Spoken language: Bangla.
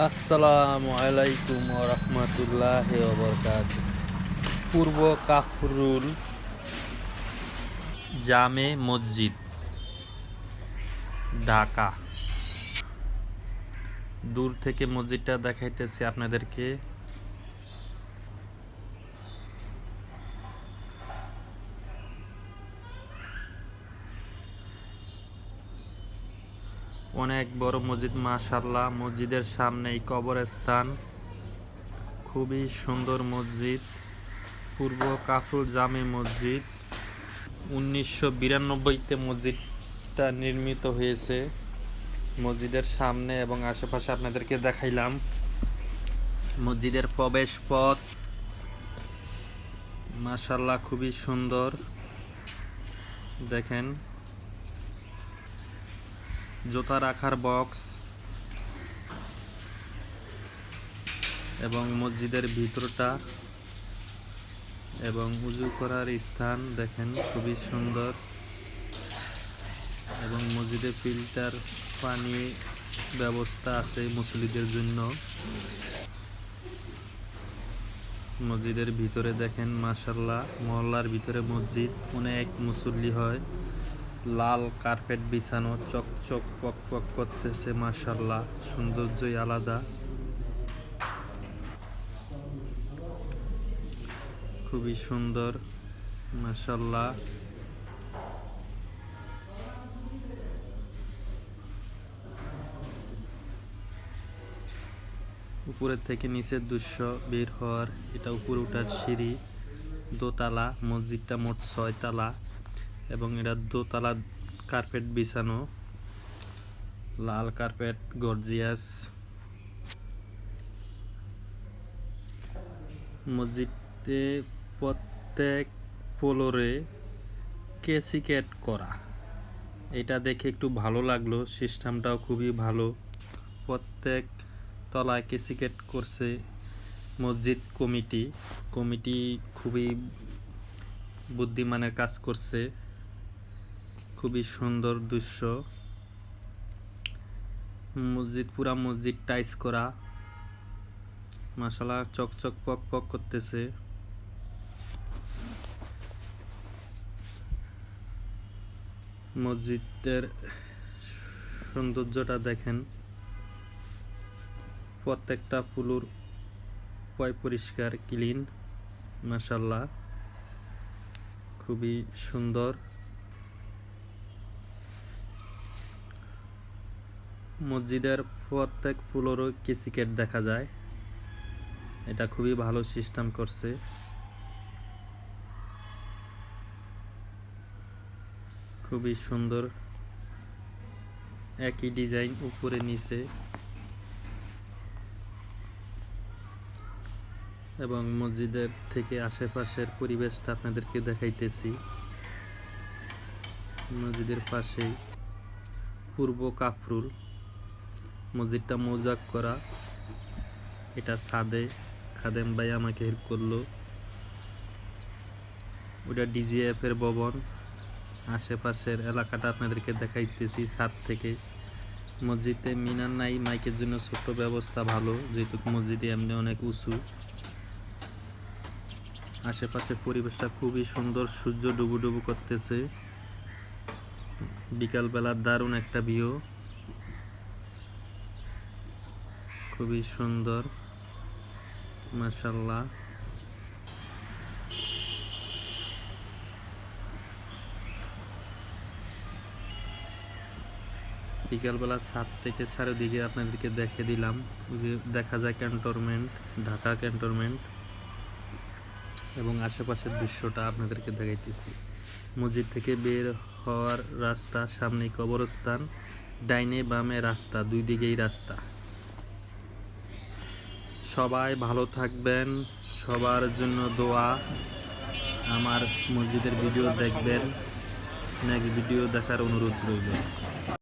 আসসালামু আলাইকুম রহমতুল্লাহ বরকাত পূর্ব কাফরুল জামে মসজিদ ঢাকা। দূর থেকে মসজিদটা দেখাইতেছি আপনাদেরকে। অনেক বড় মসজিদ মাশাল্লাহ মসজিদের সামনেই কবরস্থান। খুবই সুন্দর মসজিদ। পূর্ব কাফরুল জামে মসজিদ। উনিশশো বিরানব্বইতে মসজিদটা নির্মিত হয়েছে। মসজিদের সামনে এবং আশেপাশে আপনাদেরকে দেখাইলাম। মসজিদের প্রবেশ পথ মাশাল্লাহ খুবই সুন্দর। দেখেন জুতা রাখার বক্স এবং মসজিদের ভিতরটা এবং উজু করার স্থান দেখেন, খুবই সুন্দর। এবং মসজিদে ফিল্টার পানি ব্যবস্থা আছে মুসলিদের জন্য। মসজিদের ভিতরে দেখেন মাসাল্লাহ মহল্লার ভিতরে মসজিদ, অনেক মুসল্লি হয়। লাল কার্পেট বিছানো, চকচক পক পক করতেছে মাসাল্লাহ সৌন্দর্যই আলাদা। খুবই সুন্দর মাসাল্লাহ উপরের থেকে নিচের দৃশ্য বের হওয়ার, এটা উপরে ওঠার সিঁড়ি, দোতলা, মসজিদটা মোট ছয়তলা। এবং এটা দোতলা কার্পেট বিছানো, লাল কার্পেট গর্জিয়াস মসজিদে প্রত্যেক ফ্লোরে কেসিকেট করা। এটা দেখে একটু ভালো লাগল, সিস্টেমটাও খুবই ভালো। প্রত্যেক তলায় কেসিকেট করছে মসজিদ কমিটি। কমিটি খুবই বুদ্ধিমানের কাজ করছে। খুবই সুন্দর দৃশ্য। মসজিদ, পুরা মসজিদ টাইস করা। মাসালা চকচক, পক পক করতেছে। মসজিদের সৌন্দর্যটা দেখেন। প্রত্যেকটা ফুলুর পয় পরিষ্কার, ক্লিন মাসাল্লাহ খুবই সুন্দর। মসজিদের প্রত্যেক ফুলেরও কিসিকেট দেখা যায়। এটা খুবই ভালো সিস্টেম করছে। খুবই সুন্দর। একই ডিজাইন উপরে নিচে। এবং মসজিদের থেকে আশেপাশের পরিবেশটা আপনাদেরকে দেখাইতেছি। মসজিদের পাশেই পূর্ব কাফরুল। মসজিদটা মৌজাক করা। এটা সাদে। খাদেম ভাই আমাকে হেল্প করল। ওটা ডিজিএফ এর ভবন। আশেপাশের এলাকাটা আপনাদেরকে দেখাইতেছি ছাদ থেকে। মসজিদে মিনার নাই, মাইকের জন্য ছোট্ট ব্যবস্থা ভালো, যেহেতু মসজিদে এমনি অনেক উঁচু। আশেপাশের পরিবেশটা খুবই সুন্দর, সূর্য ডুবু ডুবু করতেছে। বিকালবেলার দারুণ একটা ভিউ। খুবই সুন্দর মাসাল্লাহ বিকালবেলা সাত থেকে চারিদিকে আপনাদেরকে দেখে দিলাম দেখা যায় ক্যান্টনমেন্ট, ঢাকা ক্যান্টনমেন্ট এবং আশেপাশের দৃশ্যটা আপনাদেরকে দেখাইতেছি। মসজিদ থেকে বের হওয়ার রাস্তা সামনে কবরস্থান, ডাইনে বামে রাস্তা, দুই দিকেই রাস্তা। সবাই ভালো থাকবেন, সবার জন্য দোয়া। আমার মসজিদের ভিডিও দেখবেন নেক্সট ভিডিও দেখার অনুরোধ রইল।